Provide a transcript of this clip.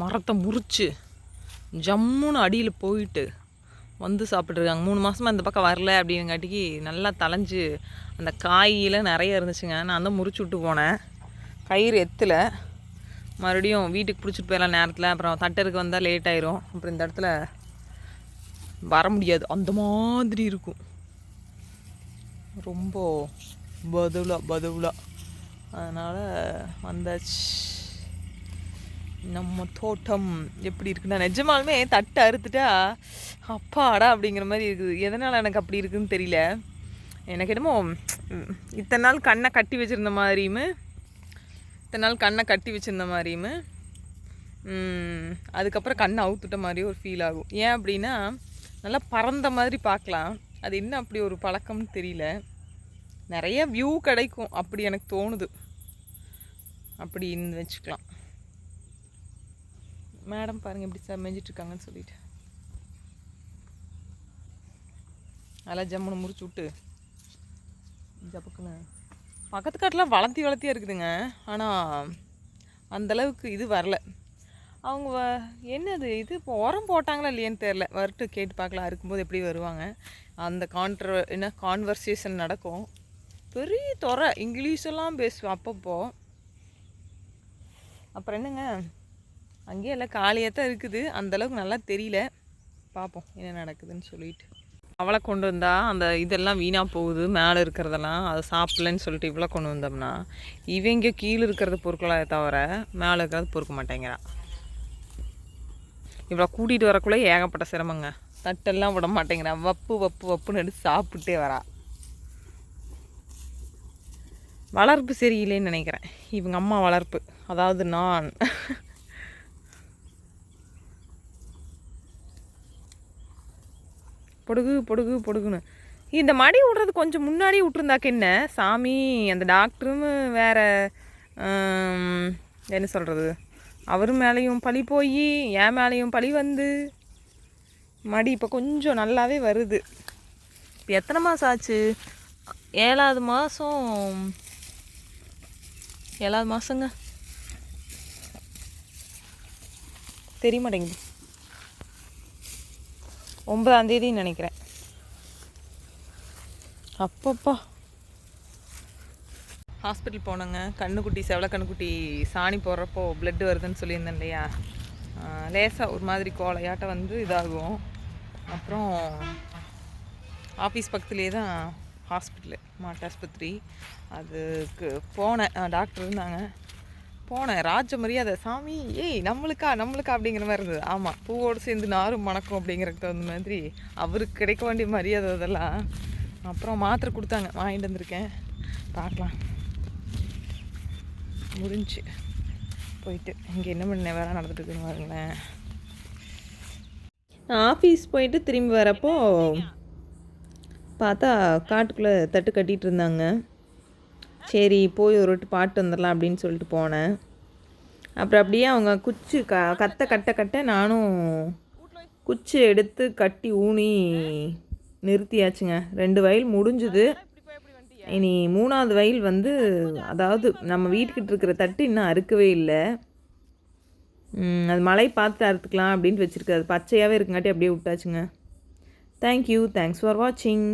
மரத்தை முறிச்சு ஜம்முன்னு அடியில் போயிட்டு வந்து சாப்பிட்ருக்காங்க மூணு மாதமாக இந்த பக்கம் வரல அப்படிங்காட்டிக்கு நல்லா தலைஞ்சு அந்த காயில் நிறைய இருந்துச்சுங்க. நான் தான் முறிச்சு விட்டு போனேன். கயிறு எத்தில். மறுபடியும் வீட்டுக்கு பிடிச்சிட்டு போயிடலாம் நேரத்தில். அப்புறம் தட்டருக்கு வந்தால் லேட் ஆயிரும். அப்புறம் இந்த இடத்துல வர முடியாது. அந்த மாதிரி இருக்கும். ரொம்ப பதுலா பதுலா. அதனால் வந்தாச்சு. நம்ம தோட்டம் எப்படி இருக்குன்னா நிஜமாலுமே தட்டை அறுத்துட்டா அப்பாடா அப்படிங்கிற மாதிரி இருக்குது. எதனால் எனக்கு அப்படி இருக்குதுன்னு தெரியல. எனக்கு என்னமோ இத்தனை நாள் கண்ணை கட்டி வச்சுருந்த மாதிரியுமே இத்தனை நாள் கண்ணை கட்டி வச்சுருந்த மாதிரியுமே அதுக்கப்புறம் கண்ணை அவுத்துட்ட மாதிரி ஒரு ஃபீல் ஆகும். ஏன் அப்படின்னா நல்லா பறந்த மாதிரி பார்க்கலாம். அது என்ன அப்படி ஒரு பழக்கம்னு தெரியல. நிறைய வியூ கிடைக்கும். அப்படி எனக்கு தோணுது. அப்படின்னு வச்சுக்கலாம். மேடம் பாருங்கள் எப்படி சார் மேய்ஞ்சிட்ருக்காங்கன்னு சொல்லிட்டு. அதெல்லாம் ஜம்முன்னு முறிச்சு விட்டு. ஜப்புக்குன்னு பக்கத்து காட்டெலாம் வளர்த்தி வளர்த்தியாக இருக்குதுங்க. ஆனால் அந்தளவுக்கு இது வரல. அவங்க வ- என்னது இது? இப்போ உரம் போட்டாங்களா இல்லையான்னு தெரில வரட்டு கேட்டு பார்க்கலாம். இருக்கும்போது எப்படி வருவாங்க. அந்த கான்ட்ர என்ன கான்வர்சேஷன் நடக்கும். பெரிய துறை இங்கிலீஷெல்லாம் பேசுவேன் அப்பப்போ. அப்புறம் என்னங்க? அங்கேயே எல்லாம் காலியாக தான் இருக்குது. அந்தளவுக்கு நல்லா தெரியல. பார்ப்போம் என்ன நடக்குதுன்னு சொல்லிட்டு. அவளை கொண்டு வந்தால் அந்த இதெல்லாம் வீணாக போகுது மேலே இருக்கிறதெல்லாம் அதை சாப்பிடலன்னு சொல்லிட்டு இவ்வளோ கொண்டு வந்தோம்னா இவங்க கீழே இருக்கிறது பொறுக்கலாத தவிர மேலே இருக்கிறது பொறுக்க மாட்டேங்கிறா. இவ்வளோ கூட்டிகிட்டு வரக்குள்ளே ஏகப்பட்ட சிரமங்க. தட்டெல்லாம் விட மாட்டேங்கிறா. வப்பு வப்பு வப்புன்னு எடுத்து சாப்பிட்டே வரா. வளர்ப்பு சரியில்லைன்னு நினைக்கிறேன். இவங்க அம்மா வளர்ப்பு. அதாவது நான். பொடுகு பொடுகு பொடுகுன்னு. இந்த மடி விட்றது கொஞ்சம் முன்னாடி விட்டுருந்தாக்க என்ன? சாமி அந்த டாக்டரும் வேற என்ன சொல்கிறது அவர் மேலேயும் பழி போய் என் மேலேயும் பழி வந்து மடி இப்போ கொஞ்சம் நல்லாவே வருது. இப்போ எத்தனை மாதம் ஆச்சு? ஏழாவது மாதம் ஏழாவது மாதங்க தெரிய மாட்டேங்குது. ஒன்பதாம் தேதின்னு நினைக்கிறேன். அப்பப்பா. ஹாஸ்பிட்டல் போனோங்க. கண்ணுக்குட்டி செவல கண்ணுக்குட்டி சாணி போடுறப்போ பிளட் வருதுன்னு சொல்லியிருந்தேன் இல்லையா? லேசாக ஒரு மாதிரி கோலையாட்டம் வந்து இதாகும். அப்புறம் ஆஃபீஸ் பக்கத்துலேயே தான் ஹாஸ்பிட்டலு மாட்டாஸ்பத்திரி அதுக்கு போனேன். டாக்டர் இருந்தாங்க. போனேன். ராஜ மரியாதை. சாமி ஏய் நம்மளுக்கா நம்மளுக்கா அப்படிங்கிற மாதிரி இருந்தது. ஆமாம் பூவோடு சேர்ந்து நாரும் மணக்கும் அப்படிங்கிறதுக்கு தகுந்த மாதிரி அவருக்கு கிடைக்க வேண்டிய மரியாதை அதெல்லாம். அப்புறம் மாத்திரை கொடுத்தாங்க. வாங்கிட்டு வந்திருக்கேன். பார்க்கலாம். முடிஞ்சு. போயிட்டு இங்கே என்ன பண்ண வேலை நடந்துட்டு இருக்குன்னு பாருங்களேன். நான் ஆஃபீஸ் போயிட்டு திரும்பி வரப்போ பார்த்தா காட்டுக்குள்ளே தட்டு கட்டிகிட்டு இருந்தாங்க. சரி போய் ஒரு வாட்டி பாட்டு வந்துடலாம் அப்படின்னு சொல்லிட்டு போனேன். அப்புறம் அப்படியே அவங்க குச்சி க கத்த கட்ட கட்ட நானும் குச்சி எடுத்து கட்டி ஊனி நிறுத்தியாச்சுங்க. ரெண்டு வயல் முடிஞ்சுது. இனி மூணாவது வயல் வந்து அதாவது நம்ம வீட்டுக்கிட்ட இருக்கிற தட்டு இன்னும் அறுக்கவே இல்லை. அது மழை பார்த்து அறுத்துக்கலாம் அப்படின்ட்டு வச்சுருக்கு. அது பச்சையாகவே இருக்குங்காட்டி அப்படியே விட்டாச்சுங்க. தேங்க்யூ தேங்க்ஸ் ஃபார் வாட்சிங்